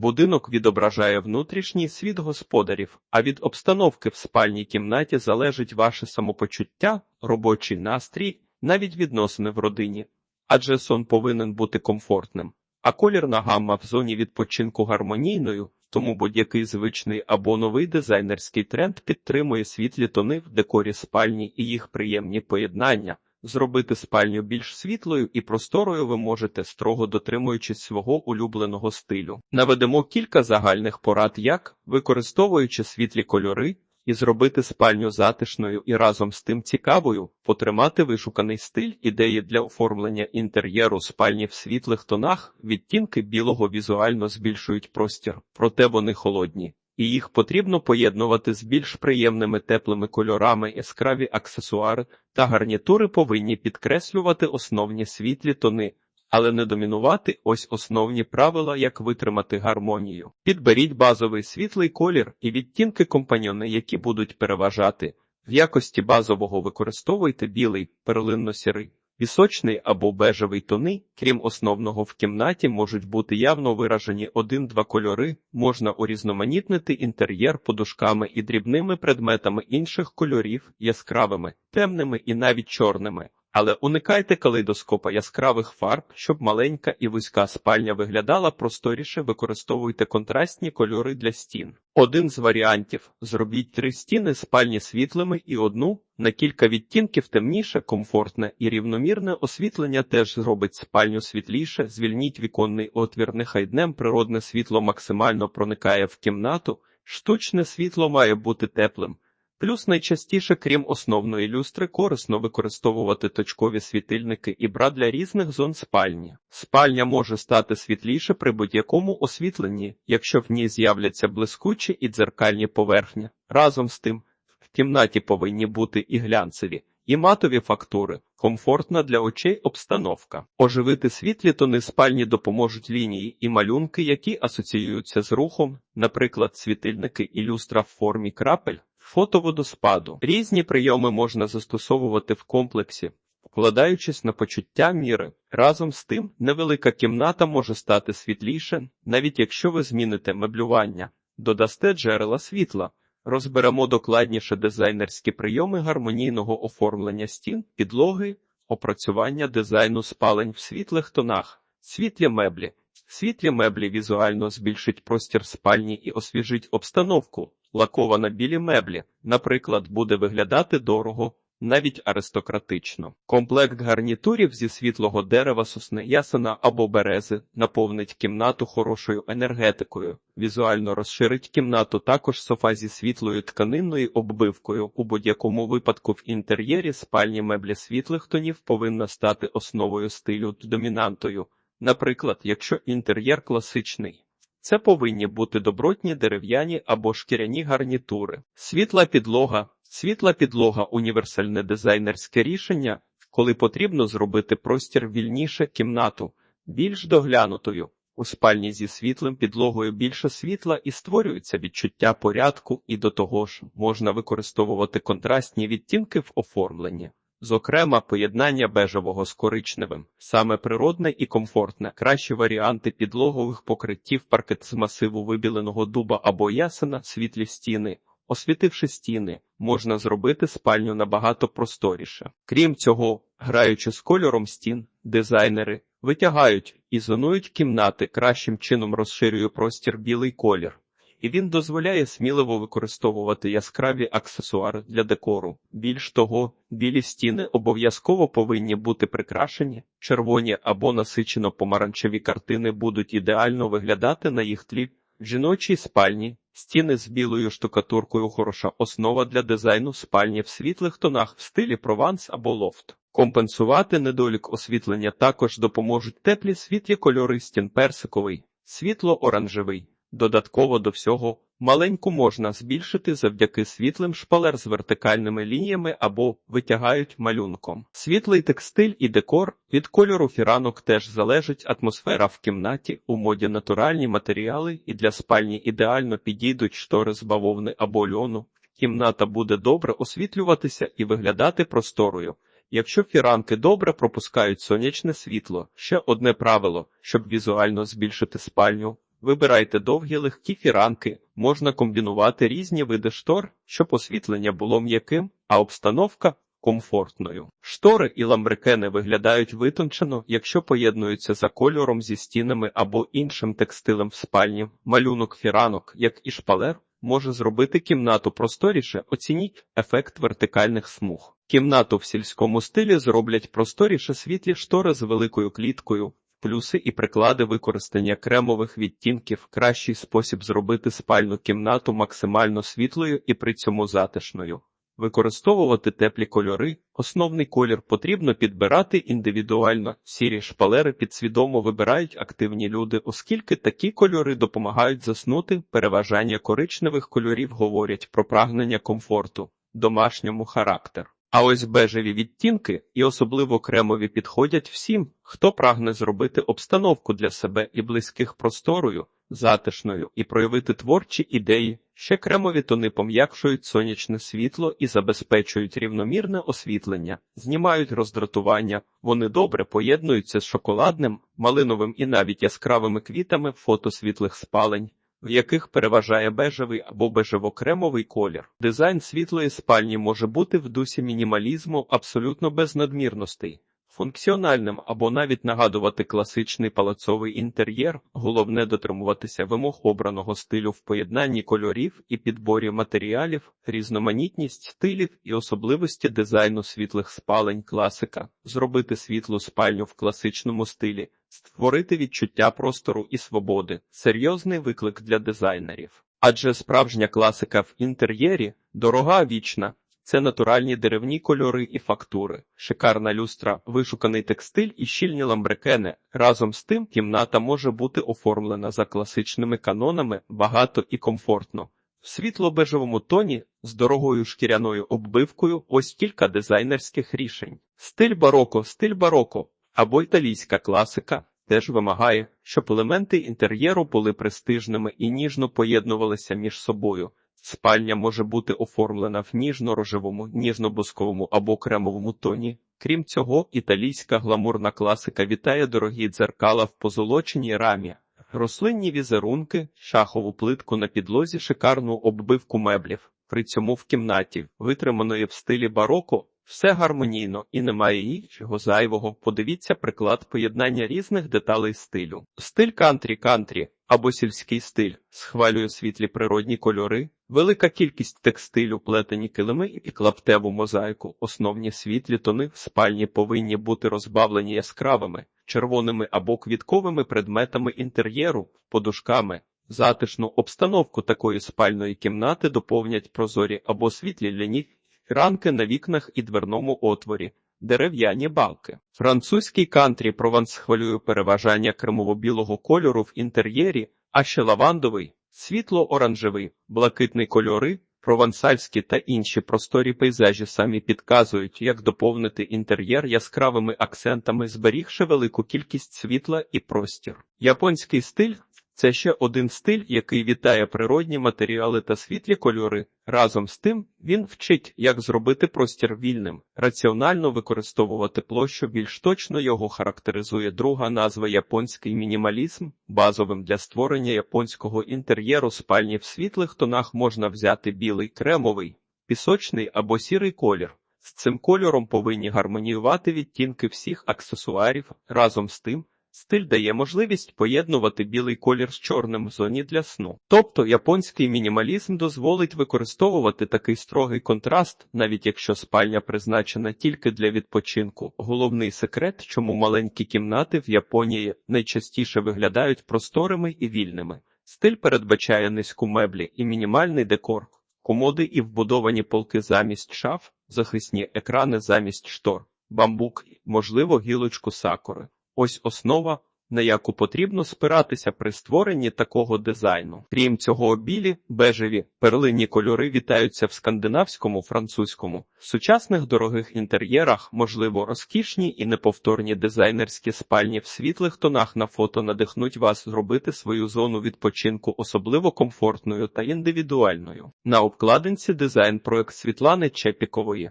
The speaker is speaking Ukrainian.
Будинок відображає внутрішній світ господарів, а від обстановки в спальній кімнаті залежить ваше самопочуття, робочий настрій, навіть відносини в родині. Адже сон повинен бути комфортним, а колірна гамма в зоні відпочинку гармонійною, тому будь-який звичний або новий дизайнерський тренд підтримує світлі тони в декорі спальні і їх приємні поєднання. Зробити спальню більш світлою і просторою ви можете, строго дотримуючись свого улюбленого стилю. Наведемо кілька загальних порад, як, використовуючи світлі кольори, і зробити спальню затишною і разом з тим цікавою, потримати вишуканий стиль, ідеї для оформлення інтер'єру спальні в світлих тонах, відтінки білого візуально збільшують простір, проте вони холодні. І їх потрібно поєднувати з більш приємними теплими кольорами, яскраві аксесуари та гарнітури повинні підкреслювати основні світлі тони, але не домінувати ось основні правила, як витримати гармонію. Підберіть базовий світлий колір і відтінки компаньони, які будуть переважати. В якості базового використовуйте білий, перлинно-сірий, пісочний або бежевий тони, крім основного в кімнаті можуть бути явно виражені один-два кольори, можна урізноманітнити інтер'єр подушками і дрібними предметами інших кольорів, яскравими, темними і навіть чорними. Але уникайте калейдоскопа яскравих фарб, щоб маленька і вузька спальня виглядала просторіше, використовуйте контрастні кольори для стін. Один з варіантів зробіть три стіни спальні світлими і одну на кілька відтінків темніше, комфортне і рівномірне освітлення теж зробить спальню світліше, звільніть віконний отвір, нехай днем природне світло максимально проникає в кімнату, штучне світло має бути теплим. Плюс найчастіше, крім основної люстри, корисно використовувати точкові світильники і бра для різних зон спальні. Спальня може стати світліше при будь-якому освітленні, якщо в ній з'являться блискучі і дзеркальні поверхні. Разом з тим, в кімнаті повинні бути і глянцеві, і матові фактури, комфортна для очей обстановка. Оживити світлі тони спальні допоможуть лінії і малюнки, які асоціюються з рухом, наприклад, світильники і люстра в формі крапель. Фотоводоспаду. Різні прийоми можна застосовувати в комплексі, вкладаючись на почуття міри. Разом з тим, невелика кімната може стати світліше, навіть якщо ви зміните меблювання, додасте джерела світла. Розберемо докладніше дизайнерські прийоми гармонійного оформлення стін, підлоги, опрацювання дизайну спалень в світлих тонах, світлі меблі. Світлі меблі візуально збільшить простір спальні і освіжить обстановку. Лакована білі меблі, наприклад, буде виглядати дорого, навіть аристократично. Комплект гарнітурів зі світлого дерева, сосни, ясена або берези наповнить кімнату хорошою енергетикою, візуально розширить кімнату також софа зі світлою тканинною оббивкою. У будь-якому випадку в інтер'єрі спальні меблі світлих тонів повинна стати основою стилю домінантою. Наприклад, якщо інтер'єр класичний. Це повинні бути добротні дерев'яні або шкіряні гарнітури. Світла підлога. Світла підлога універсальне дизайнерське рішення, коли потрібно зробити простір вільніше кімнату, більш доглянутою. У спальні зі світлим підлогою більше світла і створюється відчуття порядку, і до того ж можна використовувати контрастні відтінки в оформленні. Зокрема, поєднання бежевого з коричневим, саме природне і комфортне, кращі варіанти підлогових покриттів паркет з масиву вибіленого дуба або ясена, світлі стіни. Освітивши стіни, можна зробити спальню набагато просторіше. Крім цього, граючи з кольором стін, дизайнери витягають і зонують кімнати, кращим чином розширює простір білий колір і він дозволяє сміливо використовувати яскраві аксесуари для декору. Більш того, білі стіни обов'язково повинні бути прикрашені, червоні або насичено помаранчеві картини будуть ідеально виглядати на їх тлі. В жіночій спальні стіни з білою штукатуркою хороша основа для дизайну спальні в світлих тонах в стилі прованс або лофт. Компенсувати недолік освітлення також допоможуть теплі світлі кольори стін персиковий, світло-оранжевий. Додатково до всього, маленьку можна збільшити завдяки світлим шпалер з вертикальними лініями або витягають малюнком. Світлий текстиль і декор від кольору фіранок теж залежить атмосфера в кімнаті, у моді натуральні матеріали і для спальні ідеально підійдуть штори з бавовни або льону. Кімната буде добре освітлюватися і виглядати просторою. Якщо фіранки добре пропускають сонячне світло, ще одне правило, щоб візуально збільшити спальню. Вибирайте довгі легкі фіранки, можна комбінувати різні види штор, щоб освітлення було м'яким, а обстановка комфортною. Штори і ламбрикени виглядають витончено, якщо поєднуються за кольором зі стінами або іншим текстилем в спальні. Малюнок фіранок, як і шпалер, може зробити кімнату просторіше. Оцініть ефект вертикальних смуг. Кімнату в сільському стилі зроблять просторіше світлі штори з великою кліткою. Плюси і приклади використання кремових відтінків кращий спосіб зробити спальну кімнату максимально світлою і при цьому затишною. Використовувати теплі кольори. Основний колір потрібно підбирати індивідуально. Сірі шпалери підсвідомо вибирають активні люди, оскільки такі кольори допомагають заснути. Переважання коричневих кольорів говорять про прагнення комфорту, домашньому характер. А ось бежеві відтінки і особливо кремові підходять всім, хто прагне зробити обстановку для себе і близьких просторою, затишною і проявити творчі ідеї. Ще кремові тони пом'якшують сонячне світло і забезпечують рівномірне освітлення, знімають роздратування, вони добре поєднуються з шоколадним, малиновим і навіть яскравими квітами фото світлих спалень в яких переважає бежевий або бежево-кремовий колір. Дизайн світлої спальні може бути в дусі мінімалізму абсолютно без надмірностей. Функціональним або навіть нагадувати класичний палацовий інтер'єр, головне дотримуватися вимог обраного стилю в поєднанні кольорів і підборі матеріалів, різноманітність стилів і особливості дизайну світлих спалень класика, зробити світлу спальню в класичному стилі, створити відчуття простору і свободи, серйозний виклик для дизайнерів. Адже справжня класика в інтер'єрі дорога вічна. Це натуральні деревні кольори і фактури, шикарна люстра, вишуканий текстиль і щільні ламбрекени. Разом з тим кімната може бути оформлена за класичними канонами багато і комфортно. В світло-бежевому тоні з дорогою шкіряною оббивкою ось кілька дизайнерських рішень. Стиль бароко, стиль бароко або італійська класика теж вимагає, щоб елементи інтер'єру були престижними і ніжно поєднувалися між собою. Спальня може бути оформлена в ніжно-рожевому, ніжно-бусковому або кремовому тоні. Крім цього, італійська гламурна класика вітає дорогі дзеркала в позолоченій рамі, рослинні візерунки, шахову плитку на підлозі, шикарну оббивку меблів. При цьому в кімнаті, витриманої в стилі бароко, все гармонійно і немає нічого зайвого. Подивіться приклад поєднання різних деталей стилю. Стиль кантрі-кантрі або сільський стиль схвалює світлі природні кольори, велика кількість текстилю, плетені килими і клаптеву мозаїку. Основні світлі тони в спальні повинні бути розбавлені яскравими, червоними або квітковими предметами інтер'єру, подушками. Затишну обстановку такої спальної кімнати доповнять прозорі або світлі ляні ранки на вікнах і дверному отворі, дерев'яні балки. Французький кантрі прованс хвилює переважання кремово-білого кольору в інтер'єрі, а ще лавандовий, світло-оранжевий, блакитний кольори, провансальські та інші просторі пейзажі самі підказують, як доповнити інтер'єр яскравими акцентами, зберігши велику кількість світла і простір. Японський стиль це ще один стиль, який вітає природні матеріали та світлі кольори. Разом з тим він вчить, як зробити простір вільним, раціонально використовувати площу більш точно його характеризує друга назва японський мінімалізм. Базовим для створення японського інтер'єру спальні в світлих тонах можна взяти білий, кремовий, пісочний або сірий колір. З цим кольором повинні гармоніювати відтінки всіх аксесуарів разом з тим. Стиль дає можливість поєднувати білий колір з чорним в зоні для сну. Тобто японський мінімалізм дозволить використовувати такий строгий контраст, навіть якщо спальня призначена тільки для відпочинку. Головний секрет, чому маленькі кімнати в Японії найчастіше виглядають просторими і вільними. Стиль передбачає низьку меблі і мінімальний декор, комоди і вбудовані полки замість шаф, захисні екрани замість штор, бамбук, можливо, гілочку сакури. Ось основа, на яку потрібно спиратися при створенні такого дизайну. Крім цього, білі, бежеві, перлинні кольори вітаються в скандинавському, французькому, сучасних дорогих інтер'єрах, можливо, розкішні і неповторні дизайнерські спальні в світлих тонах на фото надихнуть вас зробити свою зону відпочинку особливо комфортною та індивідуальною. На обкладинці дизайн проект Світлани Чепікової.